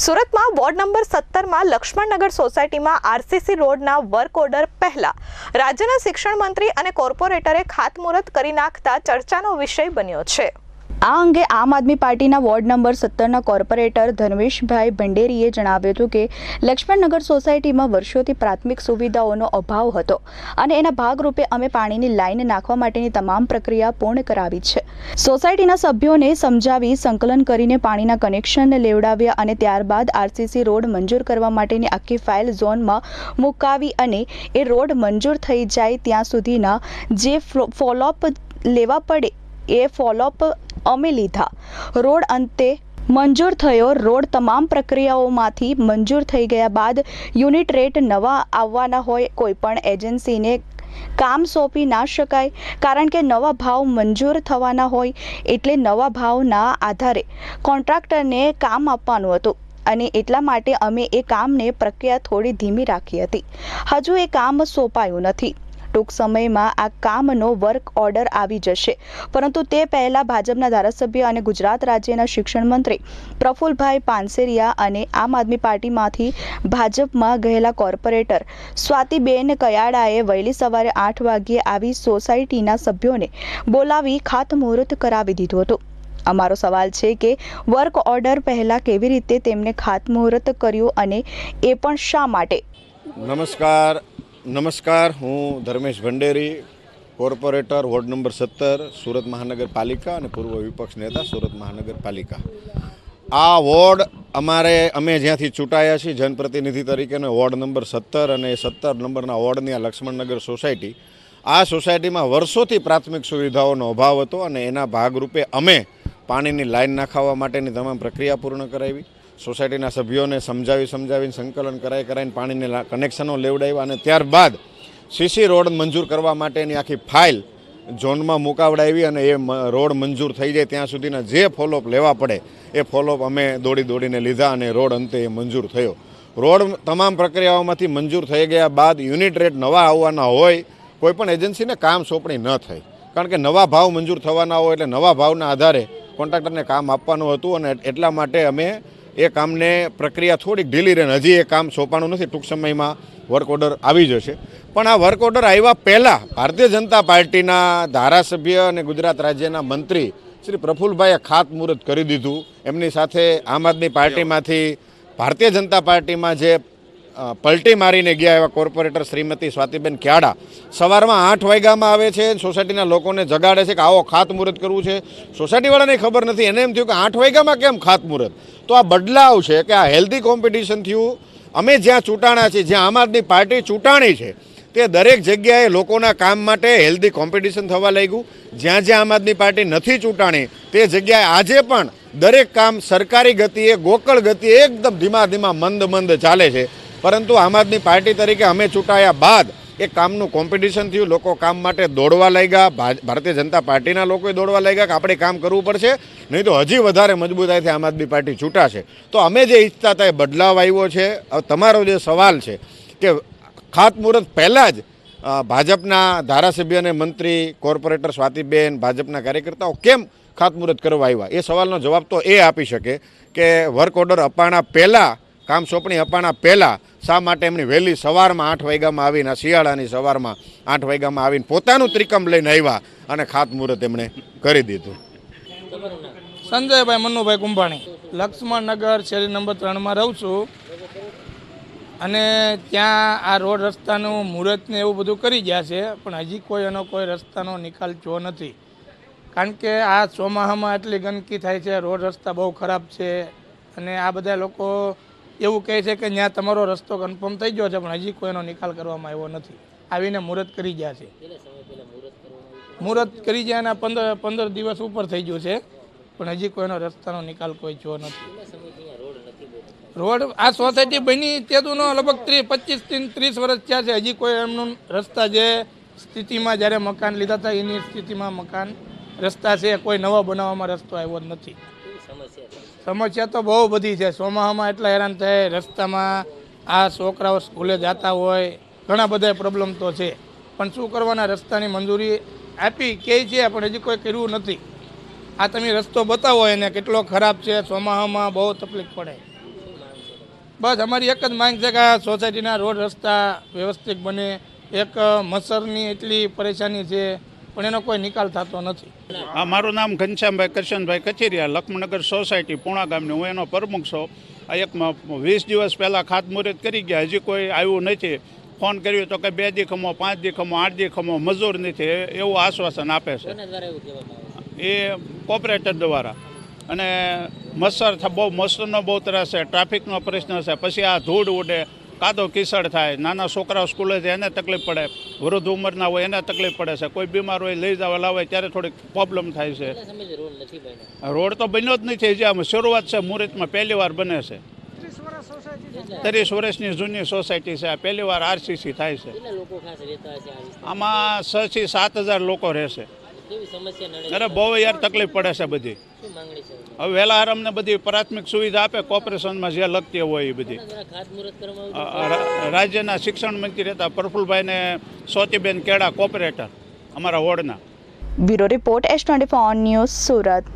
સુરતમાં ward number સત્તરમાં લક્ષ્મણનગર સોસાયટીમાં આરસીસી રોડના વર્ક ઓર્ડર પહેલા. રાજ્યના શિક્ષણ મંત્રી અને કોર્પોરેટરે ખાતમુહૂર્ત કરી નાખતા ચર્ચાનો વિષય બન્યો છે. આ અંગે આમ આદમી પાર્ટીના વોર્ડ નંબર સત્તરના કોર્પોરેટર ધર્મેશભાઈ ભંડેરીએ જણાવ્યું હતું કે લક્ષ્મણનગર સોસાયટીમાં વર્ષોથી પ્રાથમિક સુવિધાઓનો અભાવ હતો અને એના ભાગરૂપે અમે પાણીની લાઇન નાખવા માટેની તમામ પ્રક્રિયા પૂર્ણ કરાવી છે. સોસાયટીના સભ્યોને સમજાવી, સંકલન કરીને પાણીના કનેક્શન લેવડાવ્યા અને ત્યારબાદ આરસીસી રોડ મંજૂર કરવા માટેની આખી ફાઇલ ઝોનમાં મુકાવી અને એ રોડ મંજૂર થઈ જાય ત્યાં સુધીના જે ફોલોઅપ લેવા પડે એ ફોલોઅપ અમે લીધા. રોડ અંતે મંજૂર થયો. રોડ તમામ પ્રક્રિયાઓમાંથી મંજૂર થઈ ગયા બાદ યુનિટ રેટ નવા આવવાના હોય કોઈપણ એજન્સીને કામ સોંપી ના શકાય, કારણ કે નવા ભાવ મંજૂર થવાના હોય એટલે નવા ભાવના આધારે કોન્ટ્રાક્ટરને કામ આપવાનું હતું અને એટલા માટે અમે એ કામને પ્રક્રિયા થોડી ધીમી રાખી હતી. હજુ એ કામ સોંપાયું નથી. ટૂંક સમયમાં આ કામનો વર્ક ઓર્ડર આવી જશે. પરંતુ તે પહેલાં ભાજપના ધારાસભ્ય અને ગુજરાત રાજ્યના શિક્ષણ મંત્રી પ્રફુલભાઈ પાનસેરિયા અને આમ આદમી પાર્ટીમાંથી ભાજપમાં ગયેલા કોર્પોરેટર સ્વાતિબેન કયાડાએ વહેલી સવારે આઠ વાગ્યે આવી સોસાયટીના સભ્યોને બોલાવી ખાતમુહૂર્ત કરાવી દીધું હતું. અમારો સવાલ છે કે વર્ક ઓર્ડર પહેલાં કેવી રીતે તેમને ખાતમુહૂર્ત કર્યું અને એ પણ શા માટે? નમસ્કાર. નમસ્કાર, હું Dharmesh Bhanderi, corporator, ward number સત્તર, સુરત મહાનગરપાલિકા અને પૂર્વ વિપક્ષ નેતા, સુરત મહાનગરપાલિકા. આ વોર્ડ અમારે, અમે જ્યાંથી ચૂંટાયા છીએ, જનપ્રતિનિધિ તરીકેનો વોર્ડ નંબર સત્તર અને સત્તર નંબરના વોર્ડની આ લક્ષ્મણનગર સોસાયટી, આ સોસાયટીમાં વર્ષોથી પ્રાથમિક સુવિધાઓનો અભાવ હતો અને એના ભાગરૂપે અમે પાણીની લાઇન નાખાવા માટેની તમામ પ્રક્રિયા પૂર્ણ કરાવી. સોસાયટીના સભ્યોને સમજાવી સમજાવીને સંકલન કરાઈ કરાવીને પાણીને કનેક્શનો લેવડાવ્યા અને ત્યારબાદ સીસી રોડ મંજૂર કરવા માટેની આખી ફાઇલ ઝોનમાં મુકાવડાવી અને એ રોડ મંજૂર થઈ જાય ત્યાં સુધીના જે ફોલોઅપ લેવા પડે, એ ફોલોઅપ અમે દોડી દોડીને લીધા અને રોડ અંતે એ મંજૂર થયો. રોડ તમામ પ્રક્રિયાઓમાંથી મંજૂર થઈ ગયા બાદ યુનિટ રેટ નવા આવવાના હોય કોઈપણ એજન્સીને કામ સોંપણી ન થઈ. કારણ કે નવા ભાવ મંજૂર થવાના હોય એટલે નવા ભાવના આધારે કોન્ટ્રાક્ટરને કામ આપવાનું હતું અને એટલા માટે અમે એ કામને પ્રક્રિયા થોડીક ઢીલી રહે હજી એ કામ સોંપાણું નથી, ટૂંક સમયમાં વર્ક ઓર્ડર આવી જશે. પણ આ વર્ક ઓર્ડર આવ્યા પહેલાં ભારતીય જનતા પાર્ટીના ધારાસભ્ય અને ગુજરાત રાજ્યના મંત્રી શ્રી પ્રફુલભાઈએ ખાતમુહૂર્ત કરી દીધું. એમની સાથે આમ આદમી પાર્ટીમાંથી ભારતીય જનતા પાર્ટીમાં જે પલટી મારીને ગયા એવા કોર્પોરેટર શ્રીમતી સ્વાતિબેન ક્યાડા. સવારમાં આઠ વાગ્યામાં આવે છે, સોસાયટીના લોકોને જગાડે છે કે આવો ખાતમુહૂર્ત કરવું છે. સોસાયટીવાળાને ખબર નથી, એને એમ થયું કે આઠ વાગ્યામાં કેમ ખાતમુહૂર્ત? તો આ બદલાવ છે કે આ હેલ્ધી કોમ્પિટિશન થયું. અમે જ્યાં ચૂંટાણા છીએ, જ્યાં આમ આદમી પાર્ટી ચૂંટાણી છે, તે દરેક જગ્યાએ લોકોના કામ માટે હેલ્ધી કોમ્પિટિશન થવા લાગ્યું. જ્યાં જ્યાં આમ આદમી પાર્ટી નથી ચૂંટાણી, તે જગ્યાએ આજે પણ દરેક કામ સરકારી ગતિએ, ગોકળ ગતિએ એકદમ ધીમા ધીમા મંદ મંદ ચાલે છે. પરંતુ આમ આદમી પાર્ટી તરીકે અમે ચૂંટાયા બાદ એ કામનું કોમ્પિટિશન થયું. લોકો કામ માટે દોડવા લાગ્યા. ભારતીય જનતા પાર્ટીના લોકોએ દોડવા લાગ્યા કે આપણે કામ કરવું પડશે. નહીં તો હજી વધારે મજબૂતાઈથી આમ આદમી પાર્ટી છૂટાશે તો અમે જે ઈચ્છતા હતા એ બદલાવ આવ્યો છે. તમારો જે સવાલ છે કે ખાતમુહૂર્ત પહેલાં જ ભાજપના ધારાસભ્ય અને મંત્રી, કોર્પોરેટર સ્વાતિબેન, ભાજપના કાર્યકર્તાઓ કેમ ખાતમુહૂર્ત કરવા આવ્યા? એ સવાલનો જવાબ તો એ આપી શકે કે વર્ક ઓર્ડર અપાણા પહેલાં કામ સોંપણી અપાણા પહેલાં શા માટે એમની વહેલી સવારમાં આઠ વાગ્યામાં આવીને શિયાળાની સવારમાં આઠ વાગ્યામાં આવીને પોતાનું ત્રિકમ લઈને આવ્યા અને ખાતમુહૂર્ત એમણે કરી દીધું. સંજયભાઈ મનુભાઈ કુંભાણી લક્ષ્મણનગર શેરી નંબર ત્રણમાં રહું છું. અને ત્યાં આ રોડ રસ્તાનું મુહૂર્તને એવું બધું કરી ગયા છે, પણ હજી કોઈ એનો કોઈ રસ્તાનો નિકાલ જો નથી. કારણ કે આ ચોમાહામાં એટલી ગંદકી થાય છે, રોડ રસ્તા બહુ ખરાબ છે અને આ બધા લોકો એવું કહે છે કે ત્યાં તમારો રસ્તો કન્ફર્મ થઈ ગયો છે પણ હજી કોઈનો નિકાલ કરવામાં આવ્યો નથી. આવીને મુહૂર્ત કરી ગયા છે. મુહૂર્ત કરી ગયા એના પંદર પંદર દિવસ ઉપર થઈ ગયું છે પણ હજી કોઈનો રસ્તાનો નિકાલ કોઈ જો નથી. રોડ આ સોસાયટી બની તેદુનો લગભગ ત્રીસ પચીસ ત્રીસ વર્ષ થયા છે. હજી કોઈ એમનું રસ્તા જે સ્થિતિમાં જ્યારે મકાન લીધા હતા એની સ્થિતિમાં મકાન રસ્તા છે કોઈ નવા બનાવવામાં રસ્તો આવ્યો જ નથી. સમસ્યા તો બહુ બધી છે. ચોમાસામાં એટલા હેરાન થાય, રસ્તામાં આ છોકરાઓ સ્કૂલે જતા હોય, ઘણા બધા પ્રોબ્લેમ તો છે. પણ શું કરવાના? રસ્તાની મંજૂરી આપી કે છે, પણ હજી કોઈ કર્યું નથી. આ તમે રસ્તો બતાવો એને, કેટલો ખરાબ છે. ચોમાસામાં બહુ તકલીફ પડે. બસ અમારી એક જ માંગ છે કે આ સોસાયટીના રોડ રસ્તા વ્યવસ્થિત બને. એક મચ્છરની એટલી પરેશાની છે પણ એનો કોઈ નિકાલ થતો નથી. આ મારું નામ ઘનશ્યામભાઈ કરશનભાઈ કચેરિયા લક્ષ્મણનગર સોસાયટી પૂણા ગામની. હું એનો પ્રમુખ છું. આ એક વીસ દિવસ પહેલાં ખાતમુહૂર્ત કરી ગયા. હજી કોઈ આવ્યું નથી. ફોન કર્યો તો કે બે દી ખમો પાંચ દી ખમો આઠ દી ખમો મજૂર નથી. એવું આશ્વાસન આપે છે. એ કોર્પોરેટર દ્વારા. અને મચ્છર થ- બહુ મચ્છરનો બહુ ત્રાસ છે ટ્રાફિકનો પ્રશ્ન છે. પછી આ ધૂળ ઉડે. કાદો કિસડ થાય નાના છોકરાઓ સ્કૂલે જાય એને તકલીફ પડે વૃદ્ધ ઉંમરના હોય એને તકલીફ પડે છે. કોઈ બીમાર હોય લઈ જવા લાવે ત્યારે થોડીક પ્રોબ્લેમ થાય છે. રોડ તો બન્યો જ નથી જે આમ શરૂઆત છે મુહૂર્તમાં પહેલી વાર બને છે. ત્રીસ વર્ષની જૂની સોસાયટી છે આ પહેલી વાર આરસીસી થાય છે. આમાં છ થી સાત હજાર લોકો રહેશે. કેવી સમસ્યા નડે અરે બહુ યાર તકલીફ પડે છે બધી. શું માંગણી છે? હવે વહેલા અમને બધી પ્રાથમિક સુવિધા આપે કોર્પોરેશનમાં જે લગતી હોય એ બધી. રાજ્યના શિક્ષણ મંત્રી હતા પ્રફુલભાઈને સોતીબેન કેળા કોર્પોરેટર અમારા વોર્ડના. Bureau report S twenty news Surat.